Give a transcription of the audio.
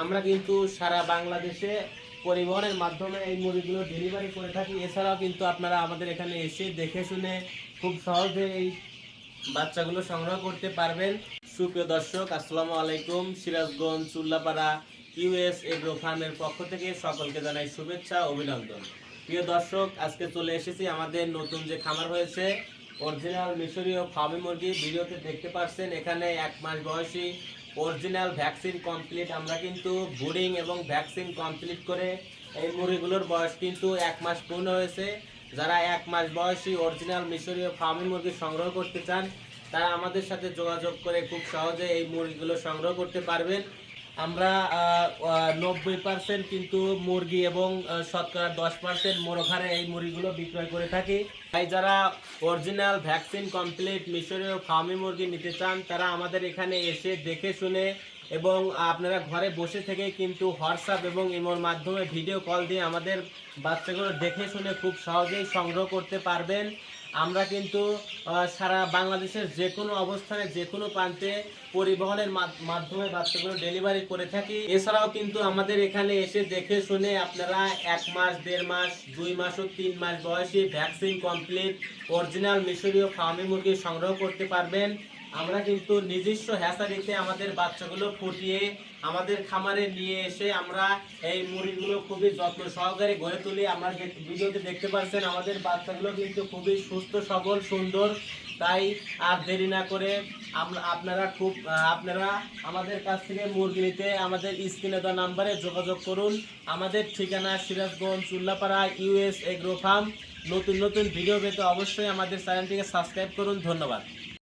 আমরা কিন্তু সারা বাংলাদেশে পরিবহনের মাধ্যমে এই মুরগিগুলো ডেলিভারি করে থাকি। এছাড়াও কিন্তু আপনারা আমাদের এখানে এসে দেখে শুনে খুব সহজে এই বাচ্চাগুলো সংগ্রহ করতে পারবেন। সুপ্রিয় দর্শক, আসসালামু আলাইকুম। সিরাজগঞ্জ, চুল্লাপাড়া, ইউএস এগ্রো ফার্মের পক্ষ থেকে সকলকে জানাই শুভেচ্ছা, অভিনন্দন। প্রিয় দর্শক, আজকে চলে এসেছি আমাদের নতুন যে খামার হয়েছে অরিজিনাল মিশরীয় ফার্মি মুরগি। ভিডিওতে দেখতে পাচ্ছেন এখানে এক মাস বয়সী অরিজিনাল ভ্যাকসিন কমপ্লিট। আমরা কিন্তু বোরিং এবং ভ্যাকসিন কমপ্লিট করে এই মুরগিগুলোর বয়স কিন্তু এক মাস পূর্ণ হয়েছে। যারা এক মাস বয়সী অরিজিনাল মিশরীয় ফার্মি মুরগি সংগ্রহ করতে চান, তারা আমাদের সাথে যোগাযোগ করে খুব সহজে এই মুরগিগুলো সংগ্রহ করতে পারবেন। আমরা নব্বই পার্সেন্ট কিন্তু মুরগি এবং শতকরা দশ পার্সেন্ট মোরঘারে এই মুরগিগুলো বিক্রয় করে থাকি। তাই যারা অরিজিনাল ভ্যাকসিন কমপ্লিট মিশরীয় ফার্মি মুরগি নিতে চান, তারা আমাদের এখানে এসে দেখে শুনে এবং আপনারা ঘরে বসে থেকে কিন্তু হোয়াটসঅ্যাপ এবং ইমোর মাধ্যমে ভিডিও কল দিয়ে আমাদের বাচ্চাগুলো দেখে শুনে খুব সহজেই সংগ্রহ করতে পারবেন। আমরা কিন্তু সারা বাংলাদেশের যে কোনো অবস্থানে যে কোনো প্রান্তে পরিবহনের মাধ- মাধ্যমে বাচ্চাগুলো ডেলিভারি করে থাকি। এছাড়াও কিন্তু আমাদের এখানে এসে দেখে শুনে আপনারা এক মাস, দেড় মাস, দুই মাস ও তিন মাস বয়সী ভ্যাকসিন কমপ্লিট অরিজিনাল মিশরীয় ফার্মি মুরগি সংগ্রহ করতে পারবেন। আমরা কিন্তু নিজস্ব হ্যাসারিতে আমাদের বাচ্চাগুলো ফুটিয়ে আমাদের খামারে নিয়ে এসে আমরা এই মুড়িগুলো খুবই যত্ন সহকারে গড়ে তুলি। আমরা ভিডিওতে দেখতে পাচ্ছেন, আমাদের বাচ্চাগুলো কিন্তু খুবই সুস্থ, সবল, সুন্দর। তাই আর দেরি না করে আমরা, আপনারা খুব, আপনারা আমাদের কাছ থেকে মুরগি নিতে আমাদের স্ক্রিনে দেওয়া নাম্বারে যোগাযোগ করুন। আমাদের ঠিকানা Sirajganj, Chullapara US agro farm. নতুন নতুন ভিডিও পেতে অবশ্যই আমাদের চ্যানেলটিকে সাবস্ক্রাইব করুন। ধন্যবাদ।